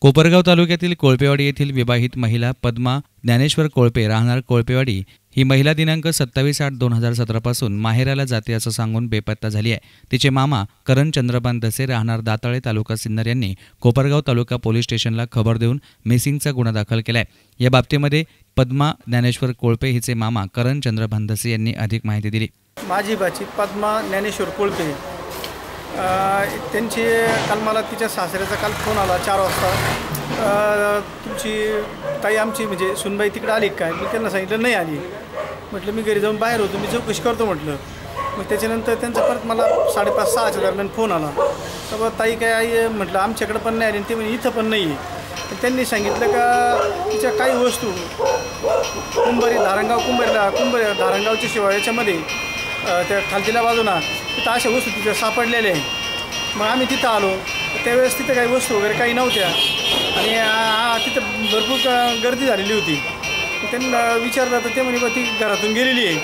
कोपरगाव तालुक्यातील कोळपेवाडी येथील विवाहित महिला पद्मा ज्ञानेश्वर कोळपे राहणार कोळपेवाडी ही महिला दिनांक सत्तावीस आठ दोन हजार सतरापासून माहेराला जाते असं सांगून बेपत्ता झाली आहे. तिचे मामा करण चंद्रपान दसे राहणार दाताळे तालुका सिन्नर यांनी कोपरगाव तालुका पोलीस स्टेशनला खबर देऊन मिसिंगचा गुन्हा दाखल केला आहे या बाबतीमध्ये पद्मा ज्ञानेश्वर कोळपे हिचे मामा करण चंद्रभान दसे यांनी अधिक माहिती दिली. माझी बाची पद्मा ज्ञानेश्वर कोळपे त्यांची काल मला तिच्या सासऱ्याचा काल फोन आला चार वाजता. तुमची ताई आमची म्हणजे सुनबाई तिकडे आली काय मी त्यांना सांगितलं नाही आली. म्हटलं मी घरी जाऊन बाहेर होतो मी चौकशी करतो म्हटलं. मग त्याच्यानंतर त्यांचा परत मला साडेपाच सहाच्या दरम्यान फोन आला. तर बा ताई काय आई म्हटलं आमच्याकडे पण नाही आली आणि ते म्हणजे इथं पण नाही आहे. त्यांनी सांगितलं का तिच्या काही वस्तू कुंभारी धारणगाव कुंभारीला कुंभारी धारणगावच्या शिवाय याच्यामध्ये त्या खालतीला बाजूना तिथं अशा वस्तू तिथं सापडलेल्या आहे मग आम्ही तिथं आलो. त्यावेळेस तिथं काही वस्तू वगैरे काही नव्हत्या. आणि तिथं भरपूर गर्दी झालेली होती. त्यांना विचारलं तर ते म्हणे बा ती घरातून गेलेली आहे.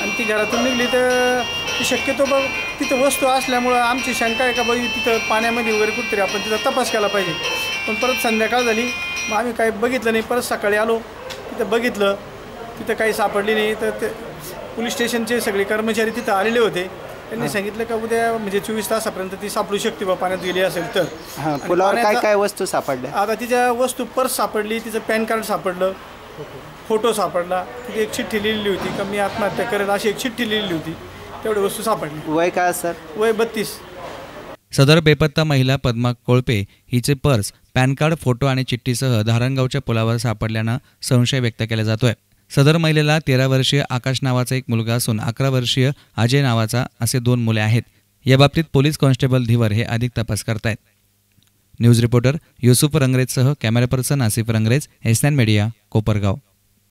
आणि ती घरातून निघली तर ती शक्यतो बघ तिथं वस्तू असल्यामुळं आमची शंका आहे का बाई तिथं पाण्यामध्ये वगैरे कुठतरी आपण तिथं तपास केला पाहिजे. पण परत संध्याकाळ झाली. मग आम्ही काही बघितलं नाही. परत सकाळी आलो. तिथं बघितलं. तिथं काही सापडली नाही. तर ते पोलीस स्टेशनचे सगळे कर्मचारी तिथं आलेले होते. त्यांनी सांगितलं का उद्या म्हणजे चोवीस तासापर्यंत ती सापडू शकते बा पाण्यात गेली असेल तर. हा पुलावर काय काय वस्तू सापडल्या? आता तिच्या वस्तू पर्स सापडली तिचं पॅन कार्ड सापडलं फोटो सापडला तिथे एक चिठ्ठी लिहिलेली होती का मी आत्महत्या करेल अशी एक चिठ्ठी लिहिलेली होती. तेवढी वस्तू सापडली. वय काय सर? वय बत्तीस. सदर बेपत्ता महिला पद्मा कोळपे हिचे पर्स पॅन कार्ड फोटो आणि चिठ्ठीसह धारणगावच्या पुलावर सापडल्यानं संशय व्यक्त केला जातोय. सदर महिलेला तेरा वर्षीय आकाश नावाचा एक मुलगा असून अकरा वर्षीय अजय नावाचा असे दोन मुले आहेत. या बाबतीत पोलीस कॉन्स्टेबल धिवर हे अधिक तपास करतायत. न्यूज रिपोर्टर युसुफ रंगरेजसह कॅमेरा पर्सन आसिफ रंगरेज एसनॅन मीडिया कोपरगाव.